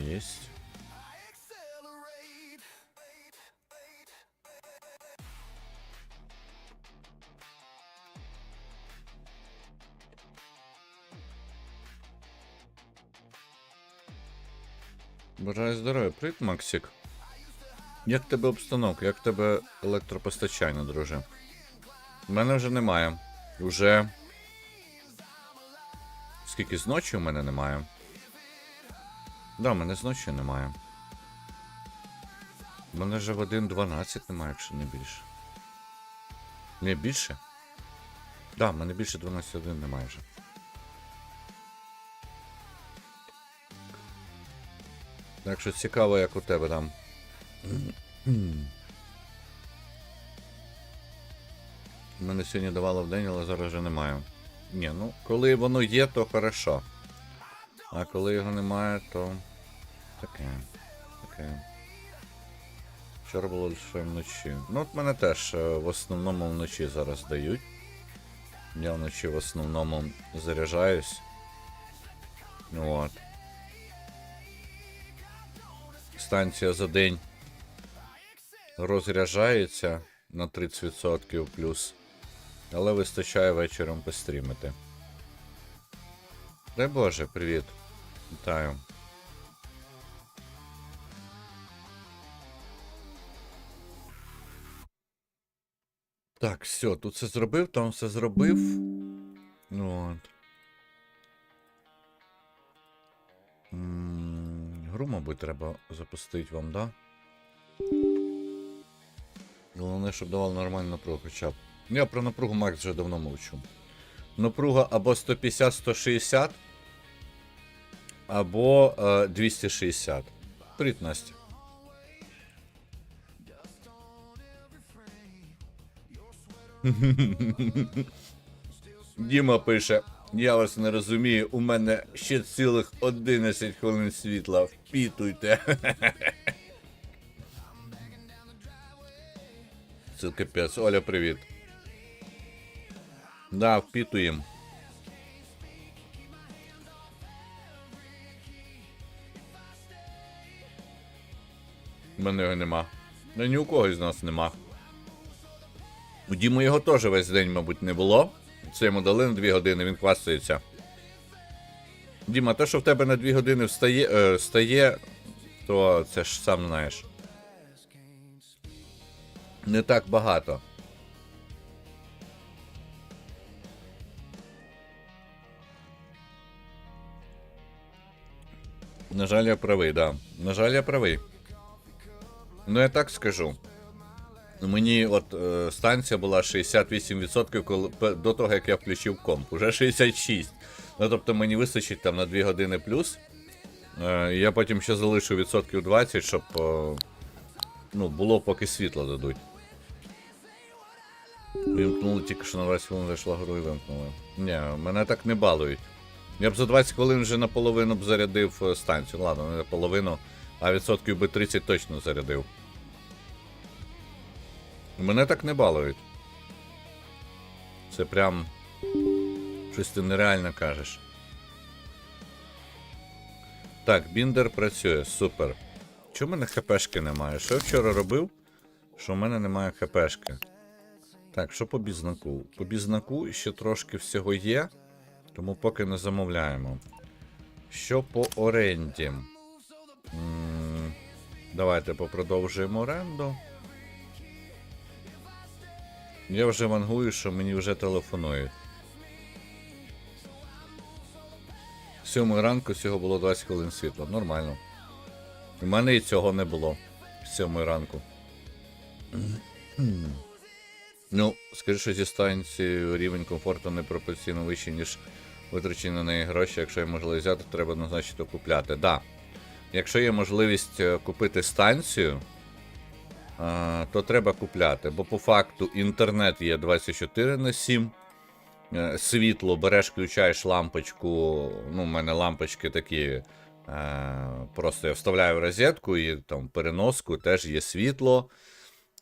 есть. Бажаю здоров'я. Привіт, Максик. Як тебе обстановка? Як тебе електропостачання, друже? У мене вже немає. Уже. Скільки з ночі у мене немає? Да, мене з ночі немає. У мене вже в 1.12 немає, якщо не більше. Не більше? Да, в мене більше 12.1 немає вже. Так що цікаво, як у тебе там. Мене сьогодні давало в день, але зараз вже немає. Ні, ну, коли воно є, то хорошо. А коли його немає, то. Таке. Таке. Вчора було лише вночі. Ну, от мене теж е, в основному вночі зараз дають. Я вночі в основному заряджаюсь. От. Станція за день розряджається на 30% плюс. Але вистачає вечором пострімити. Дай Боже, привіт. Вітаю. Так, все, тут все зробив, там все зробив. От. Гру, мабуть, треба запустити вам, да? Головне, щоб давав нормальну напругу хоча б. Я про напругу Макс вже давно мовчу. Напруга або 150-160, або е, 260. Привіт, Настя. Діма пише: Я вас не розумію, у мене ще цілих 11 хвилин світла. Впітуйте. Це капець. Оля, привіт. Да, впітуєм. У мене його нема. Ні у кого з нас нема. У Діму його теж весь день, мабуть, не було. Це йому дали на 2 години, він хвастається. Діма, те, що в тебе на 2 години встає, е, стає, то це ж сам знаєш. Не так багато. На жаль, я правий, да. На жаль, я правий. Ну, я так скажу. Мені от е, станція була 68% коли, до того, як я включив комп. Уже 66. Ну, тобто мені вистачить там на 2 години плюс. Е, я потім ще залишу відсотків 20, щоб е, ну, було, поки світло дадуть. Вимкнули тільки що на 20 хвилин зайшла гру і вимкнули. Ні, мене так не балують. Я б за 20 хвилин вже наполовину б зарядив е, станцію. Ладно, не наполовину, а відсотків би 30 точно зарядив. Мене так не балують. Це прям. Щось ти нереально кажеш. Так, біндер працює, супер. Чому в мене хпшки немає? Що я вчора робив? Що в мене немає хпшки. Так, що по бізнаку? По бізнаку ще трошки всього є, тому поки не замовляємо. Що по оренді? М, Давайте попродовжуємо оренду. Я вже вангую, що мені вже телефонують. Сьомої ранку всього було 20 хвилин світла. Нормально. У мене і цього не було. Сьомої ранку. Ну, скажи, що зі станцією рівень комфорту не пропорційно вищий, ніж витрачені на неї гроші, якщо є можливість взяти, треба однозначно купляти. Да. Якщо є можливість е, купити станцію, то треба купляти. Бо по факту інтернет є 24 на 7. е, Світло, береш, включаєш лампочку. Ну, у мене лампочки такі. е, Просто я вставляю розетку і там переноску, теж є світло.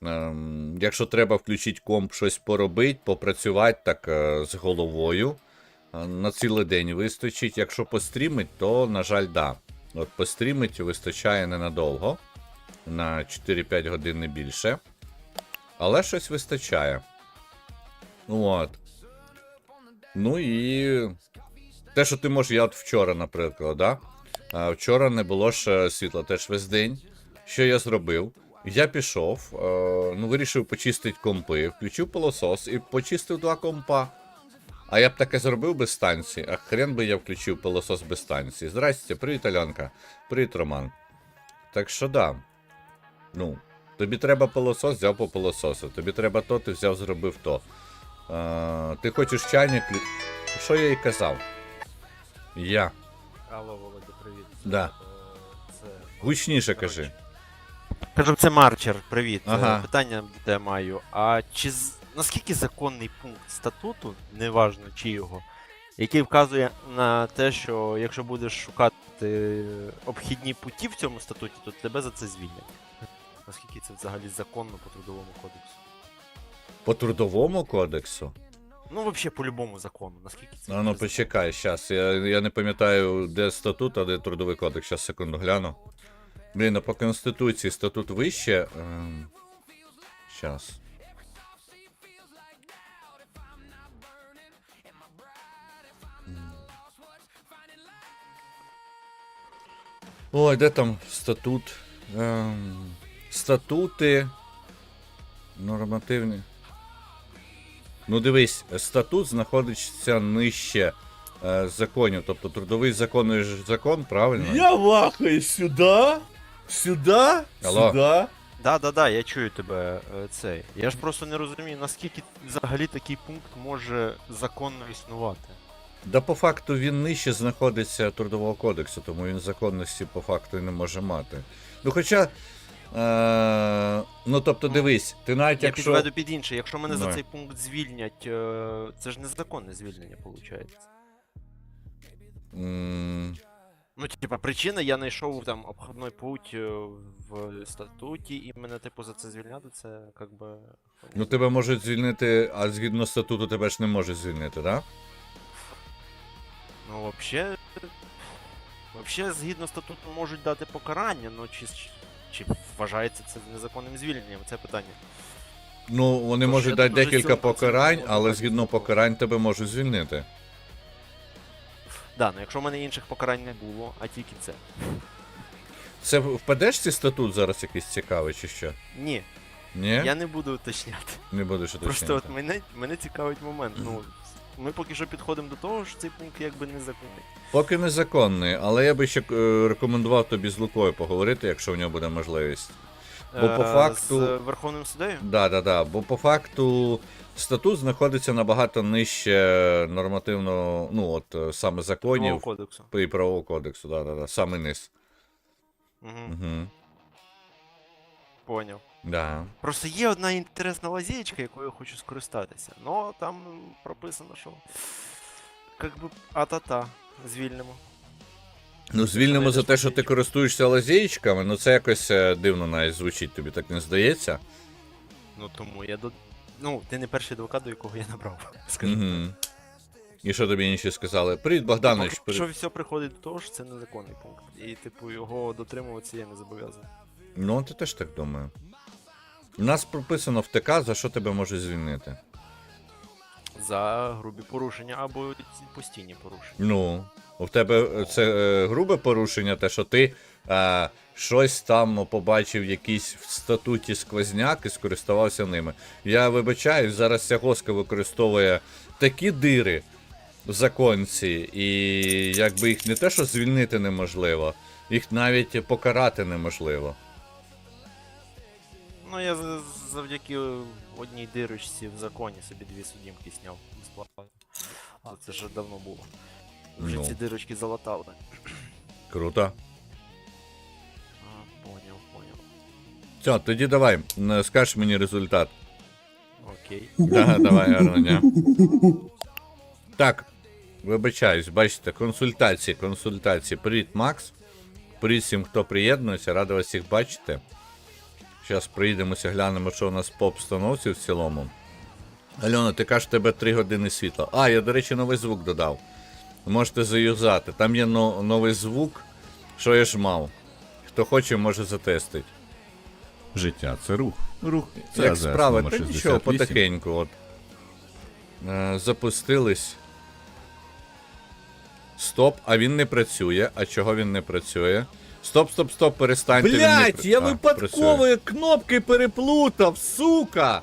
Ем, Якщо треба включити комп, щось поробити, попрацювати так е, з головою. На цілий день вистачить. Якщо пострімить, то, на жаль, да. От пострімить вистачає ненадовго. На 4-5 годин не більше. Але щось вистачає. От. Ну і. Те, що ти можеш, я от вчора, наприклад, да? А, вчора не було ж світла теж весь день. Що я зробив? Я пішов, е, ну, вирішив почистити компи, включив пилосос і почистив два компа. А я б таке зробив без станції, а хрен би я включив пилосос без станції. Здрасте, привіт, Альонка. Привіт, Роман. Так що да. Ну, тобі треба пилосос, взяв по пилососу. Тобі треба то, ти взяв, зробив то. Е, ти хочеш чайник. Що я їй казав? Я. Алло, Володя, привіт. Да. Е, Це... Гучніше кажи. Кажу, це Марчер, привіт. Е, Ага. Питання до тебе маю. А чи з- наскільки законний пункт статуту, неважно чи його, який вказує на те, що якщо будеш шукати обхідні путі в цьому статуті, то тебе за це звільнять? Наскільки це взагалі законно по трудовому кодексу? По трудовому кодексу. Ну, взагалі, по-любому закону, наскільки це. А ну почекай, щас. Я, я не пам'ятаю, де статут, а де трудовий кодекс. Щас секунду гляну. Блін, а по Конституції статут вище. Ем... Щас. Ой, де там статут? Ем... Статути. Нормативні. Ну дивись, статут знаходиться нижче е, законів. Тобто трудовий закон і закон, правильно? Я вахаю сюда, сюда, Алло. сюда. Да, да, да, я чую тебе е, цей. Я ж просто не розумію, наскільки взагалі такий пункт може законно існувати. Да по факту він нижче знаходиться трудового кодексу, тому він законності по факту і не може мати. Ну хоча. Е, ну тобто дивись, ти навіть Я якщо. підведу під інше, якщо мене за цей пункт звільнять, е, це ж незаконне звільнення, виходить. М, Ну, типа, причина, я знайшов там обходний путь е, в статуті, і мене, типу, за це звільняти, це як би. Ну тебе можуть звільнити, а згідно статуту тебе ж не можуть звільнити, так? Ну, вообще. Вообще, згідно статуту, можуть дати покарання, ну чи, чи вважається це незаконним звільненням, це питання. Ну, вони Тож можуть я дати думаю, що декілька цього покарань, але згідно покарань тебе можуть звільнити. Да, ну якщо в мене інших покарань не було, а тільки це. Це в ПДшці статут зараз якийсь цікавий, чи що? Ні, Ні? я не буду уточняти. Не будеш Просто уточняти. от мене, мене цікавить момент. Ну, ми поки що підходимо до того, що цей пункт якби незаконний. Поки незаконний, але я би ще е, рекомендував тобі з Лукою поговорити, якщо в нього буде можливість. Бо по Е, факту- З Верховним суддею? Да, да, да. Бо по факту статут знаходиться набагато нижче нормативного, ну от е, саме законів кодексу. і правового кодексу, да, да, да, саме низ. Угу, Угу. Поняв. Да. Просто є одна інтересна лазєчка, якою я хочу скористатися. Ну, там прописано, що. Как би а-та-та, звільнимо. Ну, звільнимо за те, що ти користуєшся лазєчками, ну це якось е, дивно навіть звучить, тобі так не здається. Ну тому я до. Ну, ти не перший адвокат, до якого я набрав. Угу. І що тобі інші сказали? Привіт, Богданович. Що все приходить до того, що це незаконний пункт. І, типу, його дотримуватися я не зобов'язаний. Ну, ти теж так думаю. У нас прописано в ТК, за що тебе можуть звільнити. За грубі порушення або постійні порушення. Ну, у тебе це е, грубе порушення, те, що ти е, щось там побачив якийсь в статуті сквозняк і скориставався ними. Я вибачаю, зараз ця госка використовує такі дири в законці, і якби їх не те, що звільнити неможливо, їх навіть покарати неможливо. Ну, я за- завдяки одній дирочці в законі собі дві судімки сняв безплатно. А це вже давно було. Вже Ну. ці дирочки залатали. Круто. А, поняв, поняв. Все, тоді давай, скажеш мені результат. Окей. Да, давай, гарно, дня. Так, вибачаюсь, бачите, консультації, консультації. Привіт, Макс. Привіт всім, хто приєднується, радий вас всіх бачити. Зараз приїдемося, глянемо, що у нас по обстановці в цілому. Альона, ти кажеш, тебе 3 години світла. А, я, до речі, новий звук додав. Можете заюзати. Там є но- новий звук, що я ж мав. Хто хоче, може затестити. Життя це рух. Рух це Як справи? Та нічого, потихеньку. От. Е, запустились. Стоп, а він не працює. А чого він не працює? Стоп, стоп, стоп, перестаньте. Блять, я А, випадково кнопки переплутав, сука!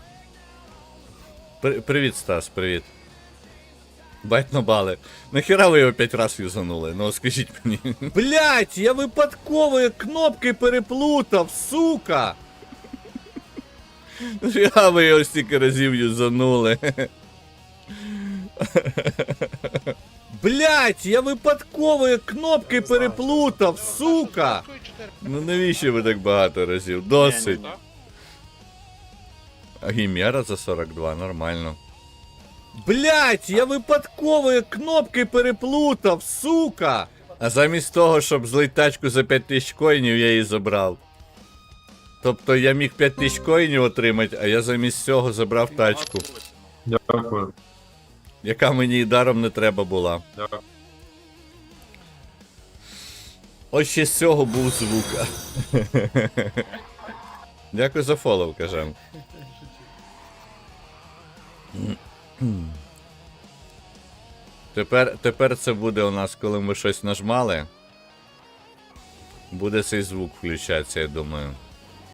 При- Привіт, Стас, привіт. Бать бали. Нахіра ви його п'ять раз юзанули? Ну скажіть мені. Блять, я випадково кнопки переплутав, сука! Нахіра ви його стільки разів юзанули? Блять, я випадково кнопки переплутав, сука! Ну навіщо ви так багато разів? Досить. А Гімера за 42, нормально. Блять, я випадково кнопки переплутав, сука! А замість того, щоб злить тачку за 5 тисяч коїнів, я її забрав. Тобто я міг 5 тисяч коїнів отримати, а я замість цього забрав тачку, Дякую. Яка мені і даром не треба була. Ось ще з цього був звук. Дякую за фоллоу, кажем. Тепер, тепер це буде у нас, коли ми щось нажмали. Буде цей звук включатися, я думаю.